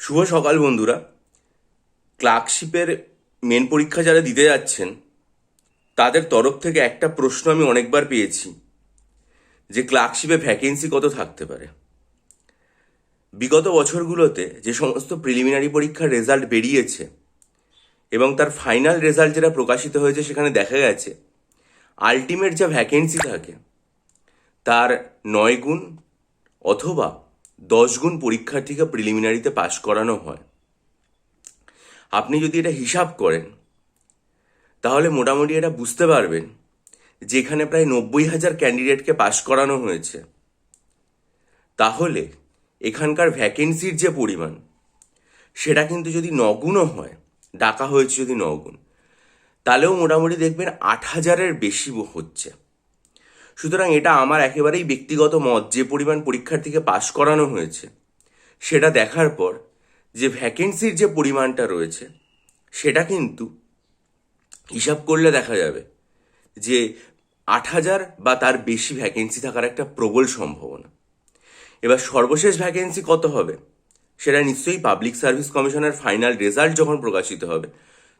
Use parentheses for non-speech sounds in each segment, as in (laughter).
শুভ সকাল, বন্ধুরা। ক্লার্কশিপের মেন পরীক্ষা যারা দিতে যাচ্ছেন, তাদের তরফ থেকে একটা প্রশ্ন আমি অনেকবার পেয়েছি যে ক্লার্কশিপে ভ্যাকেন্সি কত থাকতে পারে। বিগত বছরগুলোতে যে সমস্ত প্রিলিমিনারি পরীক্ষার রেজাল্ট বেরিয়েছে এবং তার ফাইনাল রেজাল্ট যেটা প্রকাশিত হয়েছে সেখানে দেখা গেছে আলটিমেট যা ভ্যাকেন্সি থাকে, তার নয় গুণ অথবা দশ গুণ পরীক্ষার্থীকে প্রিলিমিনারিতে পাশ করানো হয়। আপনি যদি এটা হিসাব করেন, তাহলে মোটামুটি এটা বুঝতে পারবেন যেখানে প্রায় নব্বই হাজার ক্যান্ডিডেটকে পাশ করানো হয়েছে। তাহলে এখানকার ভ্যাকেন্সির যে পরিমাণ, সেটা কিন্তু যদি নগুণও হয়, ডাকা হয়েছে যদি নগুণ, তাহলেও মোটামুটি দেখবেন আট হাজারের বেশি হচ্ছে। সুতরাং এটা আমার একেবারেই ব্যক্তিগত মত যে পরিমাণ পরীক্ষার্থীকে পাশ করানো হয়েছে। সেটা দেখার পর যে ভ্যাকেন্সির যে পরিমাণটা রয়েছে, সেটা কিন্তু হিসাব করলে দেখা যাবে যে আট হাজার বা তার বেশি ভ্যাকেন্সি থাকার একটা প্রবল সম্ভাবনা। এবার সর্বশেষ ভ্যাকেন্সি কত হবে? সেটা নিশ্চয়ই পাবলিক সার্ভিস কমিশনের ফাইনাল রেজাল্ট যখন প্রকাশিত হবে,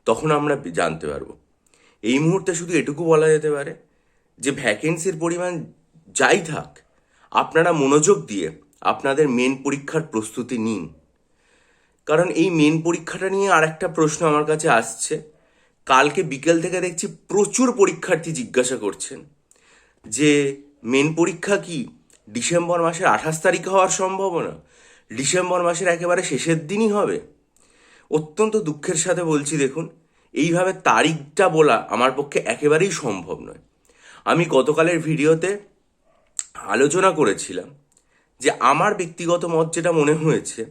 তখন আমরা জানতে পারব। এই মুহূর্তে শুধু এটুকু বলা যেতে পারে যে ভ্যাকেন্সির পরিমাণ যাই থাক, আপনারা মনোযোগ দিয়ে আপনাদের মেন পরীক্ষার প্রস্তুতি নিন। কারণ এই মেন পরীক্ষাটা নিয়ে আর একটা প্রশ্ন আমার কাছে আসছে। কালকে বিকেল থেকে দেখছি প্রচুর পরীক্ষার্থী জিজ্ঞাসা করছেন যে মেন পরীক্ষা কি ডিসেম্বর মাসের আঠাশ তারিখে হওয়ার সম্ভাবনা? ডিসেম্বর মাসের একেবারে শেষের দিনই হবে? অত্যন্ত দুঃখের সাথে বলছি, দেখুন, এইভাবে তারিখটা বলা আমার পক্ষে একেবারেই সম্ভব নয়। আমি গতকালের ভিডিওতে আলোচনা করেছিলাম যে আমার ব্যক্তিগত মত যেটা মনে হয়েছে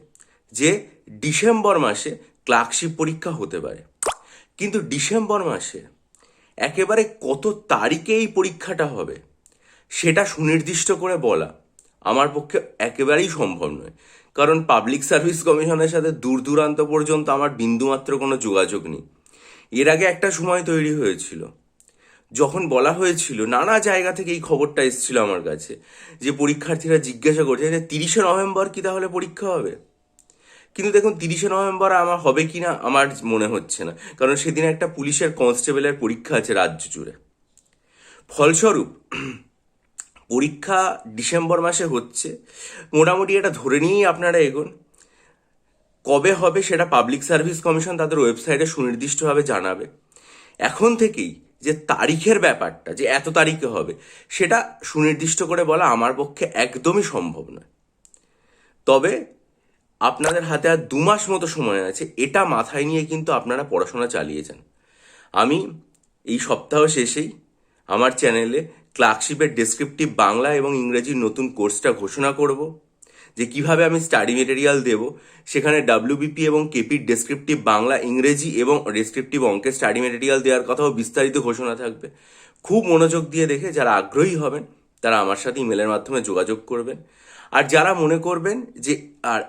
যে ডিসেম্বর মাসে ক্লার্কশিপ পরীক্ষা হতে পারে। কিন্তু ডিসেম্বর মাসে একেবারে কত তারিখে এই পরীক্ষাটা হবে সেটা সুনির্দিষ্ট করে বলা আমার পক্ষে একেবারেই সম্ভব নয়। কারণ পাবলিক সার্ভিস কমিশনের সাথে দূর দূরান্ত পর্যন্ত আমার বিন্দুমাত্র কোনো যোগাযোগ নেই। এর আগে একটা সময় তৈরি হয়েছিল। যখন বলা হয়েছিল, নানা জায়গা থেকে এই খবরটা এসেছিল আমার কাছে, যে পরীক্ষার্থীরা জিজ্ঞাসা করছে যে, তিরিশে নভেম্বর কি তাহলে পরীক্ষা হবে? কিন্তু দেখুন, তিরিশে নভেম্বর আমার হবে কি না, আমার মনে হচ্ছে না। কারণ সেদিন একটা পুলিশের কনস্টেবলের পরীক্ষা আছে রাজ্য জুড়ে। ফলস্বরূপ, পরীক্ষা ডিসেম্বর মাসে হচ্ছে। মোটামুটি এটা ধরে নিয়েই আপনারা এগোন। কবে হবে সেটা পাবলিক সার্ভিস কমিশন তাদের ওয়েবসাইটে সুনির্দিষ্টভাবে জানাবে। এখন থেকেই যে তারিখের ব্যাপারটা, যে এত তারিখে হবে, সেটা সুনির্দিষ্ট করে বলা আমার পক্ষে একদমই সম্ভব নয়। তবে আপনাদের হাতে আর দু মাস মতো সময় আছে, এটা মাথায় নিয়ে কিন্তু আপনারা পড়াশোনা চালিয়ে যান। আমি এই সপ্তাহ শেষেই আমার চ্যানেলে ক্লার্কশিপের ডেসক্রিপটিভ বাংলা এবং ইংরেজির নতুন কোর্সটা ঘোষণা করব। যে কীভাবে আমি স্টাডি মেটেরিয়াল দেব, সেখানে ডাব্লিউবিপি এবং কেপির ডেসক্রিপটিভ বাংলা, ইংরেজি এবং ডেসক্রিপটিভ অঙ্কের স্টাডি মেটেরিয়াল দেওয়ার কথাও বিস্তারিত ঘোষণা থাকবে। খুব মনোযোগ দিয়ে দেখে যারা আগ্রহী হবেন, তারা আমার সাথে ইমেলের মাধ্যমে যোগাযোগ করবেন। আর যারা মনে করবেন যে, আর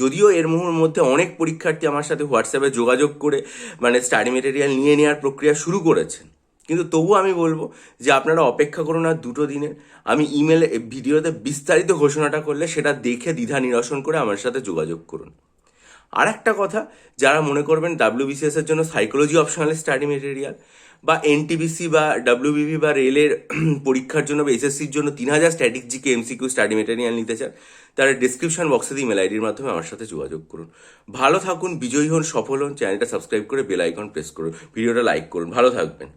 যদিও এর মুহূর মধ্যে অনেক পরীক্ষার্থী আমার সাথে হোয়াটসঅ্যাপে যোগাযোগ করে মানে স্টাডি মেটেরিয়াল নিয়ে নেওয়ার প্রক্রিয়া শুরু করেছেন কিন্তু তবুও আমি বলব যে আপনারা অপেক্ষা করুন আর দুটো দিনের আমি ইমেলে ভিডিওতে বিস্তারিত ঘোষণাটা করলে সেটা দেখে দ্বিধা নিরসন করে আমার সাথে যোগাযোগ করুন। আর একটা কথা, যারা মনে করবেন ডাব্লিউবিসিএস এর জন্য সাইকোলজি অপশনাল স্টাডি মেটেরিয়াল বা এনটিবিসি বা ডাব্লিউবিবি বা রেলের (clears throat) পরীক্ষার জন্য বা এসএসসির জন্য তিন হাজার static GK MCQ study material নিতে চান, তারা ডিসক্রিপশন বক্সে দিয়ে ইমেল আইডির মাধ্যমে আমার সাথে যোগাযোগ করুন। ভালো থাকুন, বিজয়ী হন, সফল হন চ্যানেলটা সাবস্ক্রাইব করে বেল আইকন প্রেস করুন, ভিডিওটা লাইক করুন। ভালো থাকবেন।